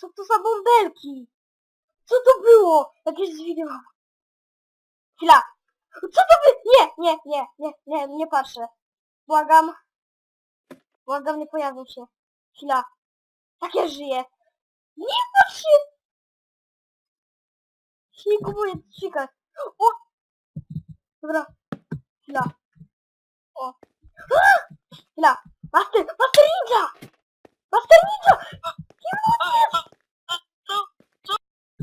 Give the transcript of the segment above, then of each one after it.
za bąbelki? Co to było? Jakieś wideo. Chwila. Co to by... Nie, nie, nie, nie, nie, nie patrzę. Błagam. Błagam, nie pojawią się. Chwila. Tak ja żyję. Nie patrz się! Się nie kupuję, czekaj. O! Dobra. Chwila. O. Chwila. Master, Master Ninja! Master Ninja!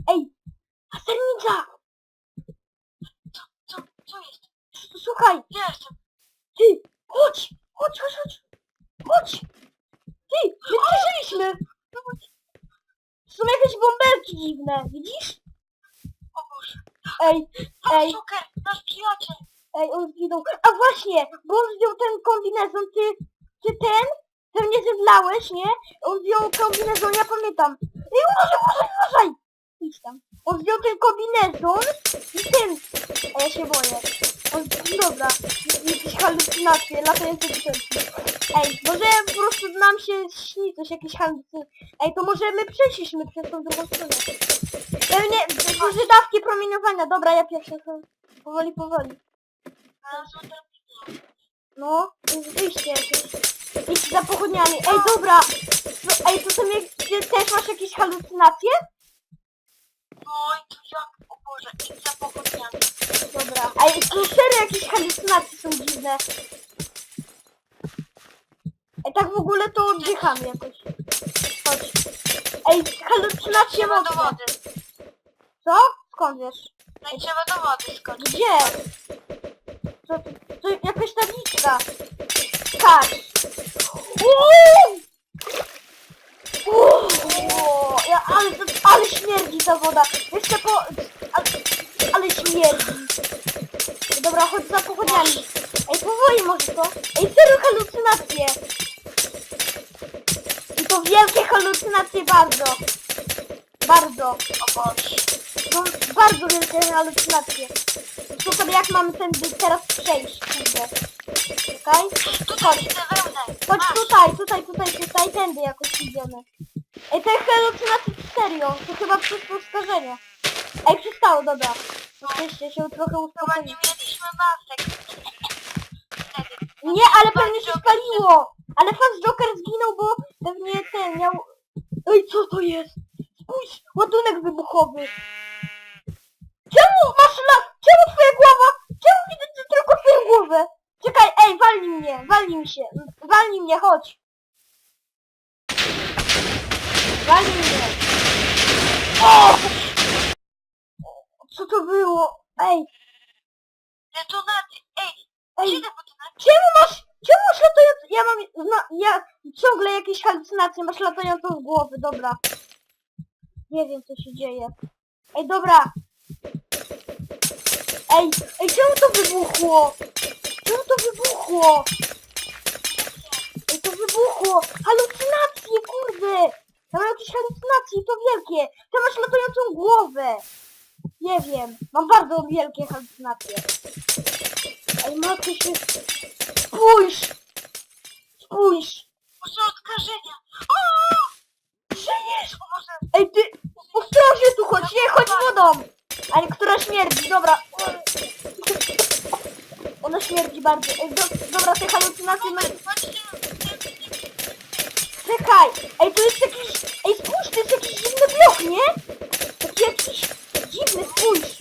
Ej! Master Ninja! Co, co jest? Słuchaj! Ja jestem. Ty! Chodź! Chodź, chodź, chodź! Chodź! Ty! My przeżyliśmy! Są jakieś bąbelki dziwne, widzisz? O Boże. Ej, Ej. Nasz przyjaciel. ej, on zginął. A właśnie! Bo on zdjął ten kombinezon, ty, ty ten? Pewnie zemdlałeś, nie? On zdjął kombinezon, ja pamiętam. Ej, uważaj, uważaj, uważaj! Idź tam. On zdjął ten kombinezon i ten... A ja się boję. On, dobra, jakieś halucynacje, latające butelki. Ej, może po prostu nam się śni coś, jakieś halucynacje. Ej, to może my przeszliśmy przez tą drugą stronę. Pewnie, może dawki promieniowania. Dobra, ja pierwszy. Powoli, powoli. No, jest wyjście jakieś. Idź za pochodniami. Ej, dobra! No, ej, to jak... Ty też masz jakieś halucynacje? Oj, tu jak, o Boże, idź za pochodniami. Dobra. Ej, tu serio jakieś halucynacje są dziwne. Ej, tak w ogóle to oddycham jakoś. Chodź. Ej, halucynacje Trzeba do mocne. wody. Co? Skąd wiesz? No i trzeba do wody skoczyć. Gdzie? To, to jakaś tabliczka. Tak. Uuu! Uuu! Ja, ale, to, ale śmierdzi ta woda. Jeszcze po... Ale, ale śmierdzi. Dobra, chodź za pochodniami. Ej, powoli może to. Ej, serio halucynacje. I to wielkie halucynacje bardzo. Bardzo. O Boże. No, bardzo wielkie halucynacje. Sobie jak mamy tędy teraz przejść, kurde. Czekaj. Chodź Masz. tutaj, tutaj, tutaj, tutaj, tędy jakoś idziemy. Ej, te halucynacje serio, to chyba przez to skażenie. Ej, przestało, dobra. Oczywiście się trochę Chyba nie mieliśmy masek. Wtedy. Nie, ale pewnie się spaliło! Ale Fast Joker zginął, bo pewnie ten miał... Ej, co to jest? Spójrz, ładunek wybuchowy. Czemu masz la... Czemu twoja głowa? Czemu widzę ty tylko twoją głowę? Czekaj, ej, walnij mnie, walnij mi się. Walnij mnie, chodź. Walnij mnie. O! Co to było? Ej, Detonaty. Ej, ej. detonaty? Czemu masz, czemu masz latającą, ja mam, ja ciągle jakieś halucynacje, masz latającą z głowy, dobra. Nie wiem, co się dzieje. Ej, dobra. Ej, ej, czemu to wybuchło? Czemu to wybuchło? Ej, to wybuchło! Halucynacje, kurde! Ja mam jakieś halucynacje i to wielkie. Ty masz latającą głowę. Nie wiem, mam bardzo wielkie halucynacje. Ej, matko się... Spójrz! Spójrz! Muszę odkażenia. O! O Boże. Ej, ty! Ostrożnie tu chodź! Nie, chodź wodą! Ale która śmierdzi, dobra. Ona śmierdzi bardzo. Ej, do, dobra, te halucynacje Czekaj! Ej, to jest nie? Taki jakiś dziwny, spójrz!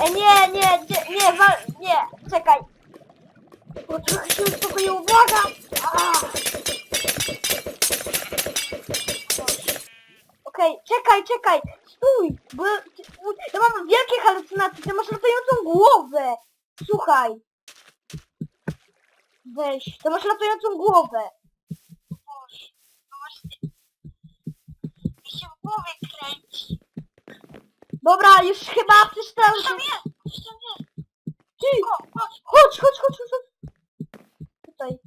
Ej, nie, nie, nie, nie. Nie, czekaj. Bo trochę się uspokoiło, błagam! Ah. Okej, czekaj, czekaj! Stój! Bo ja mam wielkie halucynacje, ty masz latającą głowę! Słuchaj! Weź, ty masz latającą głowę! Boże. No właśnie. Mi się w głowie kręci. Dobra, już chyba przestałem Co się... tam jest? Co tam jest? Ty! O, chodź. Chodź, chodź, chodź, chodź, chodź. Tutaj.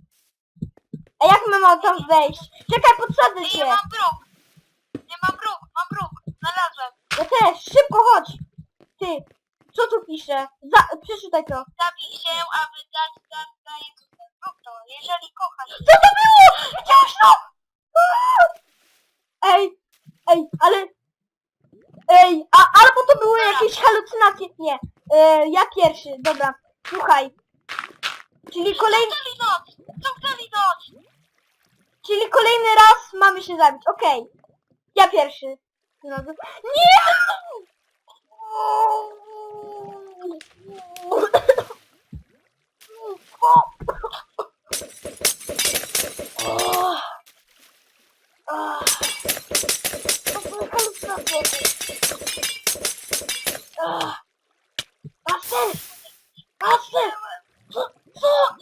A jak my mamy tam wejść? Czekaj, podsadzę Ej, cię. ja mam bruk. Nie mam bruk, mam bruk. Znalazłem. Ja też, szybko chodź. Ty, co tu pisze? Za, przeczytaj to. Zabij się, aby dać dar Jezusa. Zrób to, jeżeli kochasz. Co to było? Widziałeś to? Aaa! Ej, ej, Ej, a albo to były jakieś halucynacje. Nie, e, ja pierwszy, dobra. Słuchaj. Czyli kolejny, Zamknęli noc! Zamknęli noc! czyli kolejny raz mamy się zabić. Okej. Ja pierwszy. No, to- Nie! To były halucynacje. Ah. Pasy! Pasy! Co? Co?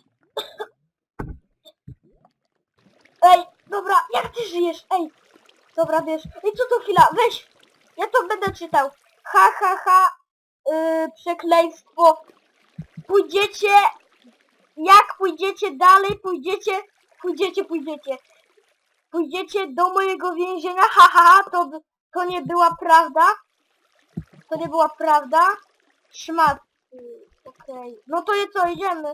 Ej, dobra, jak ty żyjesz? Ej, dobra, wiesz. Ej, co to chwila? Weź, ja to będę czytał. Ha, ha, ha, yy, przekleństwo. Pójdziecie, jak pójdziecie dalej, pójdziecie, pójdziecie, pójdziecie. Pójdziecie do mojego więzienia, ha, ha, ha, to, to nie była prawda. To nie była prawda. Szmat. y, Okej. No to i co, idziemy.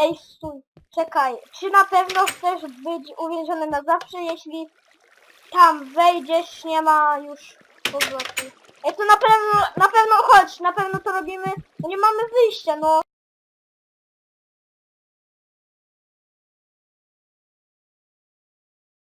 Ej, stój. Czekaj. Czy na pewno chcesz być uwięziony na zawsze, jeśli tam wejdziesz, nie ma już powrotu. Ej, to na pewno, na pewno chodź, na pewno to robimy. No nie mamy wyjścia, no.